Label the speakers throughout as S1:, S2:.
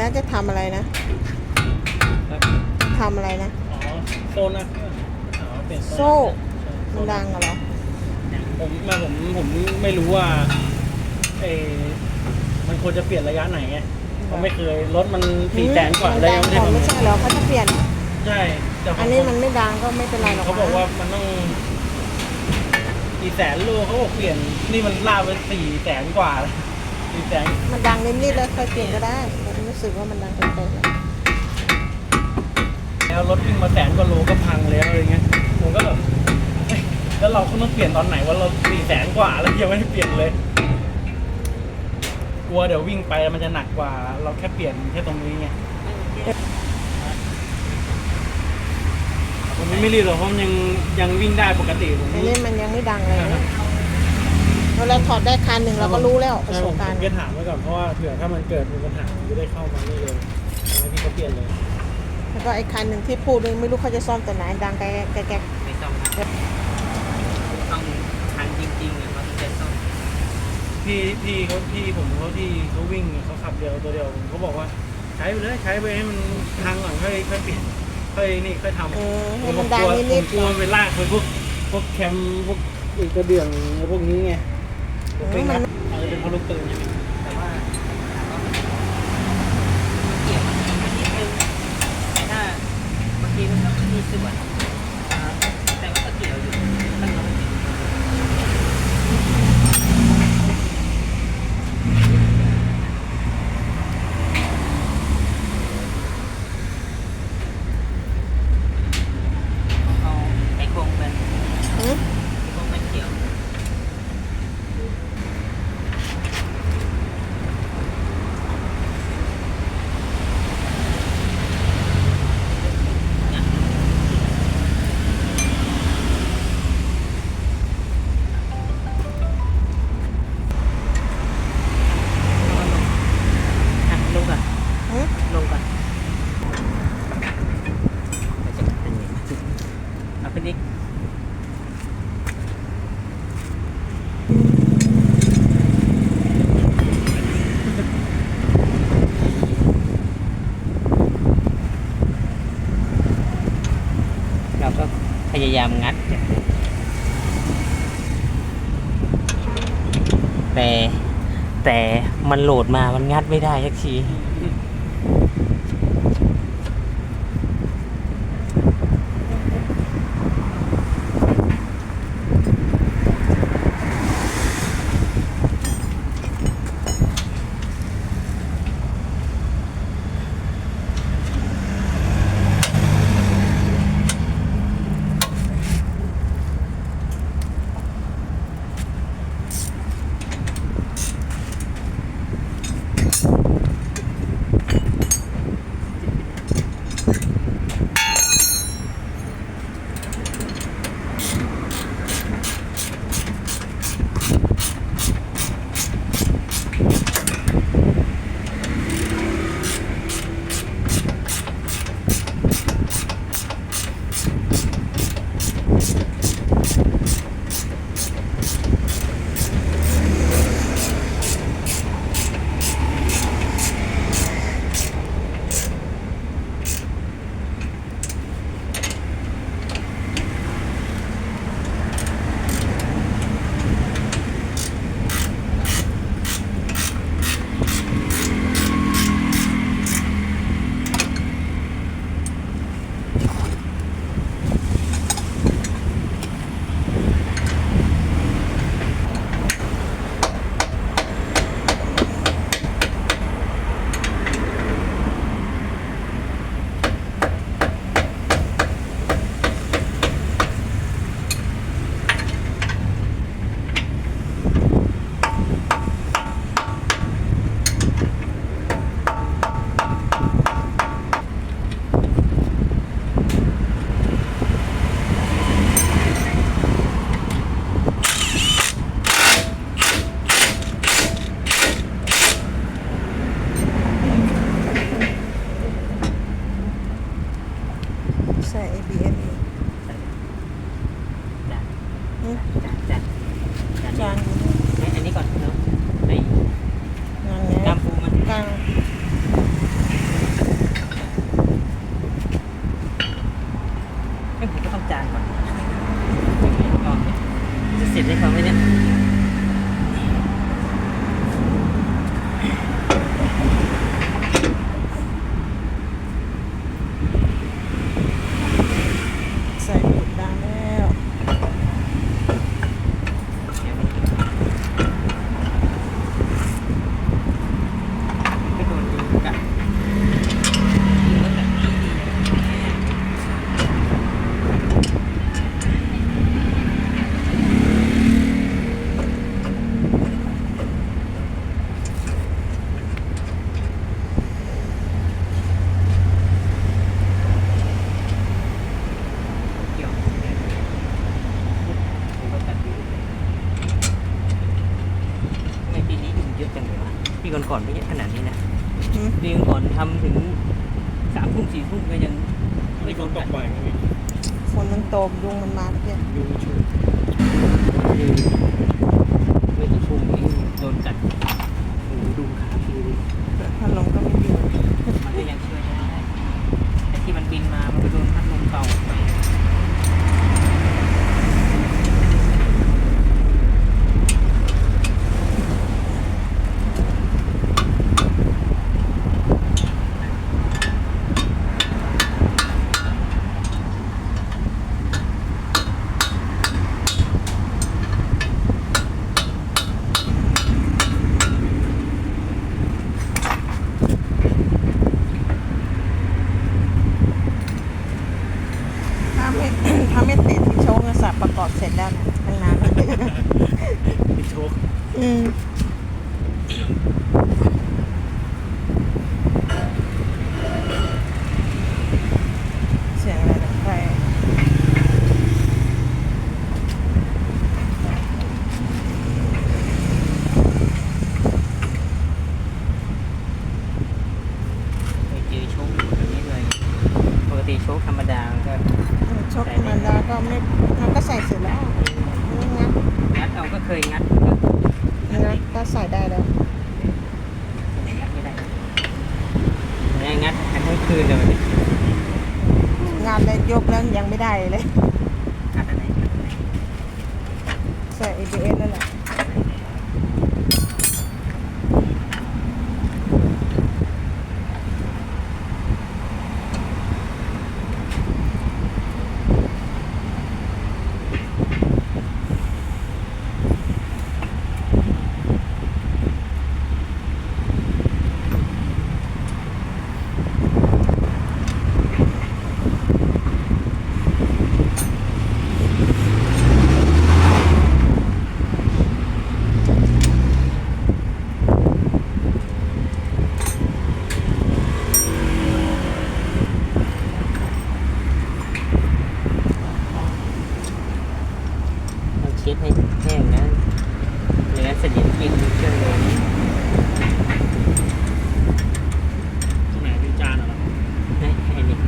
S1: นะ
S2: จะทำอะไรนะทำอะไรนะ
S3: อ๋อโซนนะอ๋อเปลี่ยน
S2: โซ่มันดังเหรอ
S3: ผมไมาผมผมไม่รู้ว่าเออมันควรจะเปลี่ยนระยะไหนไงผมไม่เคยรถมันสี่แสนกว่า
S2: มัน
S3: แล้ว
S2: ดั
S3: ยังงไม่
S2: ก่
S3: ได้
S2: อนไม่
S3: ทำ
S2: ใช่เหรอเขาจะเปลี่ยน
S3: ใช่แต่ผม
S2: อันนี้มันไม่ดังก็ไม่เป็นไรหรอก
S3: เขาบอกว่ามันต้องกี่แสนโลเขาบอกเปลี่ยนนี่มันล่าไปสี่แสนกว่าสี่แสน
S2: มันดังนิดๆแล้วค่อยเปลี่ยนก็ได้ผม รู้สึกว่ามันดังเกินไปแล้ว
S3: แล้วรถวิ่งมาแสนกว่าโลก็พังแล้วอะไรเงี้ยผมก็แบบเอ๊ะแล้วเราต้องเปลี่ยนตอนไหนว่าเราสี่แสนกว่าแล้วยังไม่ได้เปลี่ยนเลย กลัวเดี๋ยววิ่งไปมันจะหนักกว่า เราแค่เปลี่ยนแค่ตรงนี้ไงผมไม่รีบหรอกเพราะมันยังยังวิ่งได้ปกติผม
S2: อันนี้มันยังไม่ดังเลยนะ เวลาถอดได้คันหนึ่งเราก็รู้แล้วประ
S3: ใช่
S2: ส
S3: ผ
S2: บ
S3: ม
S2: การณ์
S3: จะถามไว้ก่อนเพราะว่าเผื่อถ้ามันเกิดมีปัญหาผมจะได้เข้ามาได้เลยให้พี่เขาเปลี่ยนเลย
S2: แล้วก็ไอ้คันหนึ่งที่พูดนึงไม่รู้เขาจะซ่อมแต่ไหนดังแกแกแก
S1: ไม่ซ่อมครับต้องทันจริงๆอะเราถึงจะซ่อม
S3: พี่พี่เขาพี่ผมเขาที่เขาวิ่งเขาขับเดียวตัวเดียวเขาบอกว่าใช้ไปเลยใช้ไปให้มันทางก่อนค่อยค่อยเปลี่ยนค่อยนี่ค่อยทำ
S2: เออ
S3: ผ
S2: ให้
S3: ม
S2: มัน
S3: ก
S2: ดัง
S3: ลัวผ
S2: นิ
S3: ม
S2: ด
S3: กลัวมันไปลากไปพวกพวกแคมพวกอีกกระเดื่องพวกนี้ไงพวกเป็นนัดอาจจะเป็นเพราะลูกปืนใช่ไหม
S1: แต่ว่าเกี่ยวมันนิดนึงถ้าบางทีมันก็มีส่วนอ่าแต่ว่าก็เกี่ยวอยู่ตั้งแต่ เอาไอ้โครงเป็น
S2: ๆหือ
S1: ไอ้โครงเป็นเขียว อะลงก่อน
S2: หือ
S1: ลงก่อนเดี๋ยวจะขึ้นอีกเอาขึ้นอีก เราก็พยายามงัด แต่แต่มันโหลดมามันงัดไม่ได้สักที
S3: ช่
S1: ABS จจาน
S2: จาน
S1: จาน
S2: ใส่ได้แล้ว
S1: งัดไม่ได้แม่งัดงัดทั้งคืนเลยวันนี้
S2: งานเลยยกแล้วยังไม่ได้เลย
S1: งัดอะไรงัดอะไร
S2: ใส่ ABS นั่นแหละ
S1: เราเช็ดให้แห้งนะเนื้อสนิมกินเครื่องเลย
S3: ตรงไหนเป็นจานเหรอ
S1: ให้ให้นี่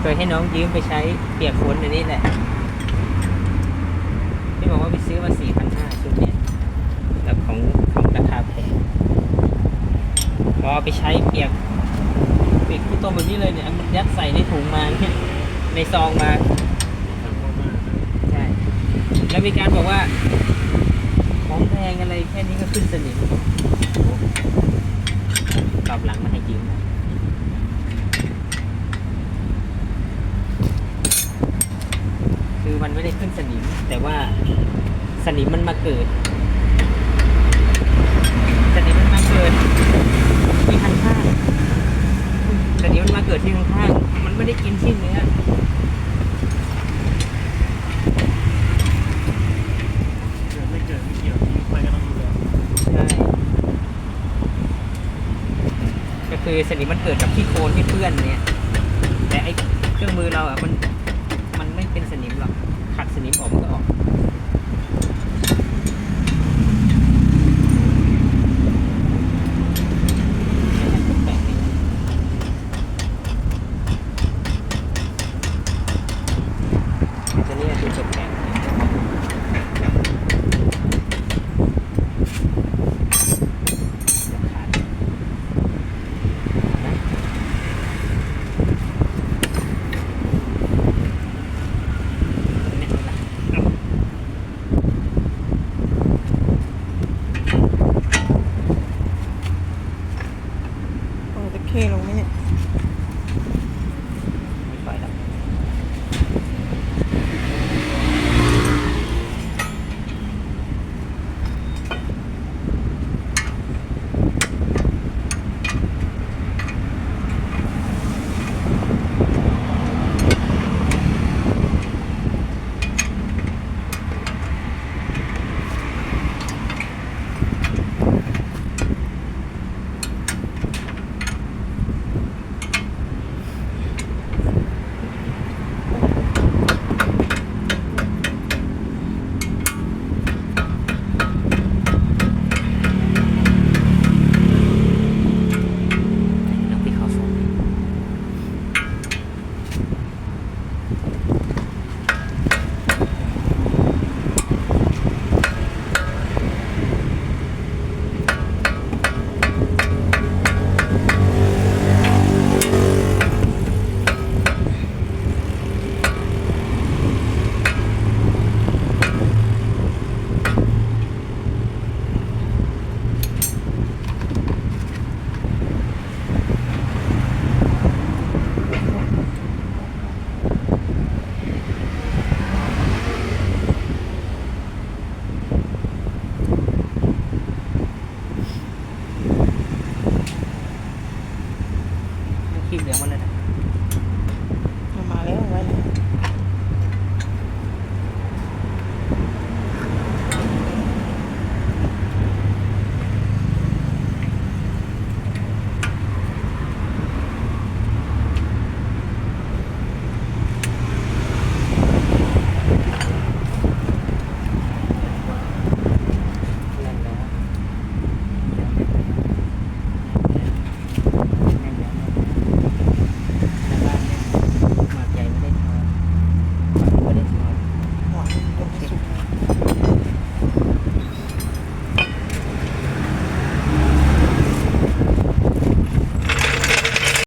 S1: เคย ให้น้องยืมไปใช้เปียกฝนอันนี้แหละที่บอกว่าไปซื้อมาสี่พันห้าชุดเนี้ยแล้วของของราคาแพงพอเอาไปใช้เปียกเปียกที่ต้มแบบนี้เลยเนี่ยมันยัดใส่ในถุงมานี่ในซองมาใช่แล้วมีการบอกว่า ของแพงอะไรแค่นี้ก็ขึ้นสนิมโอ้กลับหลังมาให้ยืมนะคือมัน ไม่ได้ขึ้นสนิม แต่ว่าสนิมมันมาเกิด สนิมมันมาเกิดที่ข้างๆสนิมมันมาเกิดที่ข้างๆมันไม่ได้กินที่เนื้อ
S3: ๆเกิดไม่เกิดไม่เกี่ยวที่ไปก็ต้องดูแล
S1: ใช่ก็คือสนิมมันเกิดกับที่โคลนที่เปื้อนเนี่ย แต่ไอ้เครื่องมือเราอะมัน